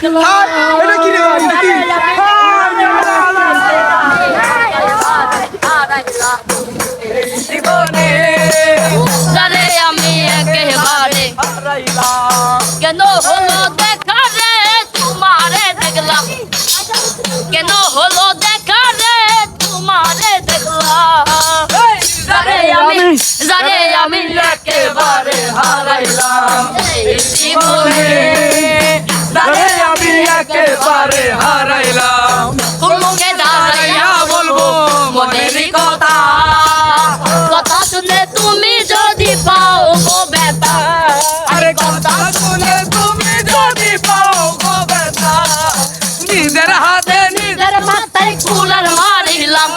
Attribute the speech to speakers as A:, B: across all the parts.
A: এটা
B: আমি কেন হলো দেখা রে তোমারে দেখলাম কেন হলো দেখা রে তোমারে দেখলাম আমি একেবারে হারাইলাম জীবনে
C: একেবারে হারাইলাম।
B: কুলুঙ্গে দাঁড়াইয়া বলব মনেরই কথা। কথা শুনে তুমি যদি পাও গো বেটা।
C: আরে কথা শুনে তুমি যদি পাও গো ব্যথা নিজের হাতে নিজে
B: নিজের মাথায় কুলার মারিলাম।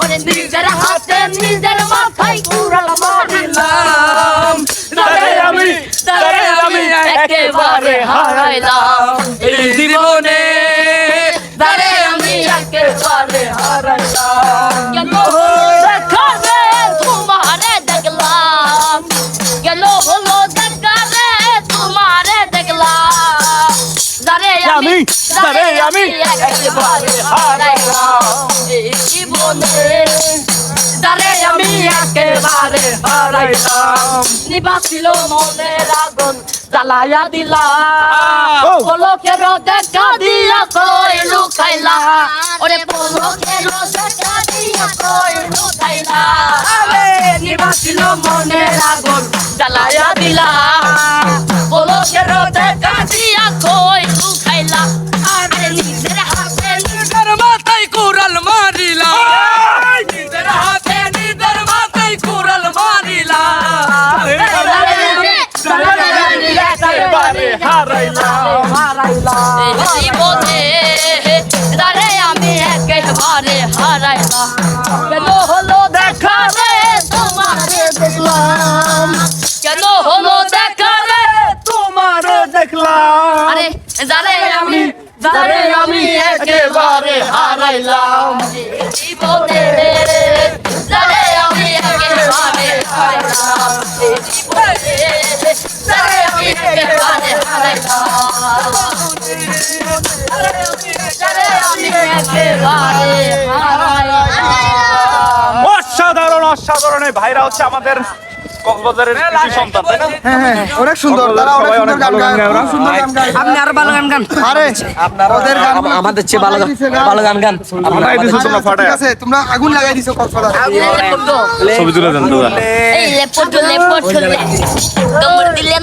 B: ওরে নিজের হাতে নিজের মাথায় কুলার মারিলাম।
C: তারে আমি তারে আমি একেবারে জীবনে তারে আমি একেবারে হারাইলাম
B: গেল দেখা রে তোমারে দেখলাম। গেল হলো দেখা রে তোমারে দেখলাম। জানে আমি
C: জানে আমি
B: একেবারে হারাইলাম এই জীবনে জানে আমি একেবারে
C: হারাইলাম
B: নিবাসিল মনের আগুন জ্বালায়া দিলাম পলকের দেখা দিয়া কই লুকাইলা ওরে পলকের দেখা দিয়া কই লুকাইলা নিবাসিল মনের আগুন
C: একেবারে হারাইলাম
B: জীবনে দাঁড়ে আমি একেবারে হারাইলাম কেন হলো দেখা রে তোমারে দেখলাম কেন হলো দেখা রে
C: তোমার দেখলাম
B: আরে জানে আমি
C: যারে আমি একেবারে হারাইলাম
B: জীবনে জানে
D: অসাধারণ অসাধারণ। ভাইরা হচ্ছে আমাদের কক্সবাজারের সন্তান তাই না?
A: হ্যাঁ হ্যাঁ অনেক সুন্দর তারা অনেক সুন্দর গান গায়
D: গান গায়। ওরা।
A: খুব সুন্দর গান গায়।
E: আপনি আরও ভালো গান গান।
A: আরে ওদের গান
E: আমাদের চেয়ে ভালো গান ভালো গান গান।
D: ফাটাই দিছো তোমরা ফাটাই
A: ঠিক আছে তোমরা আগুন লাগাই দিছো কক্সবাজার।
D: ছবি তুলে দেন দাদা
B: এই লেপট লেপট লে